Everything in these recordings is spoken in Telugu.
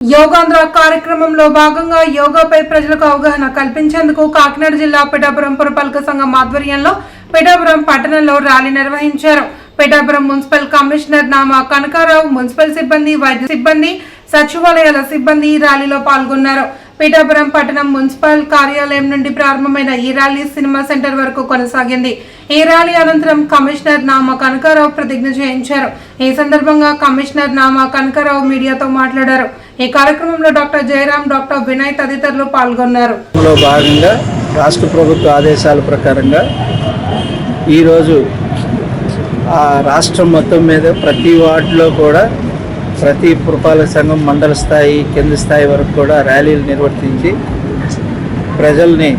యోగాంధ్ర కార్యక్రమంలో భాగంగా యోగాపై ప్రజలకు అవగాహన కల్పించేందుకు కాకినాడ జిల్లా పిఠాపురం పురపాలక సంఘం ఆధ్వర్యంలో పిఠాపురం పట్టణంలో ర్యాలీ నిర్వహించారు. Pithapuram municipal commissioner Nama Kanakarao municipal సిబ్బంది వైద్య సిబ్బంది సచివాలయాల సిబ్బంది ర్యాలీలో పాల్గొన్నారు. పిఠాపురం పట్టణం మున్సిపల్ కార్యాలయం నుండి ప్రారంభమైన ఈ ర్యాలీ సినిమా సెంటర్ వరకు కొనసాగింది. ఈ ర్యాలీ అనంతరం కమిషనర్ నామా కనకారావు ప్రతిజ్ఞ చేయించారు. ఈ సందర్భంగా కమిషనర్ నామా కనకారావు మీడియాతో మాట్లాడారు. ఈ కార్యక్రమంలో డాక్టర్ జయరాం డాక్టర్ వినయ్ తదితరులు పాల్గొన్నారు. భాగంగా రాష్ట్ర ప్రభుత్వ ఆదేశాల ప్రకారంగా ఈరోజు ఆ రాష్ట్రం మొత్తం మీద ప్రతి వార్డులో కూడా ప్రతి పురపాలక సంఘం మండల స్థాయి కింది స్థాయి వరకు కూడా ర్యాలీలు నిర్వర్తించి ప్రజల్ని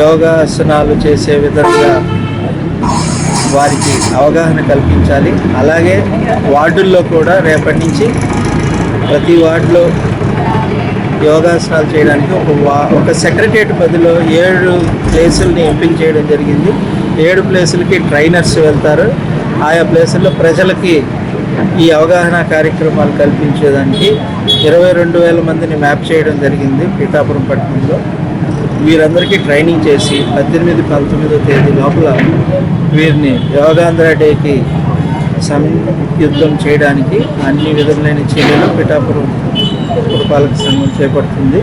యోగాసనాలు చేసే విధంగా వారికి అవగాహన కల్పించాలి. అలాగే వార్డుల్లో కూడా రేపటి నుంచి ప్రతి వార్డులో యోగాసనాలు చేయడానికి ఒక వా ఒక సెక్రటరియట్ బదిలో ఏడు ప్లేసుల్ని ఎంపిక చేయడం జరిగింది. ఏడు ప్లేసులకి ట్రైనర్స్ వెళ్తారు. ఆయా ప్లేసుల్లో ప్రజలకి ఈ అవగాహన కార్యక్రమాలు కల్పించేదానికి ఇరవై రెండు వేల మందిని మ్యాప్ చేయడం జరిగింది పీఠాపురం పట్టణంలో. వీరందరికీ ట్రైనింగ్ చేసి పద్దెనిమిది పంతొమ్మిదో తేదీ లోపల వీరిని యోగాంధ్ర డేకి సంయుద్ధం చేయడానికి అన్ని విధములైన చర్యలు పిఠాపురం పురపాలక సంఘం చేపడుతుంది.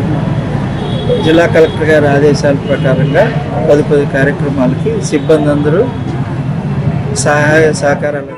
జిల్లా కలెక్టర్ గారి ఆదేశాల ప్రకారంగా పది పది కార్యక్రమాలకి సిబ్బంది అందరూ సహాయ సహకారాలు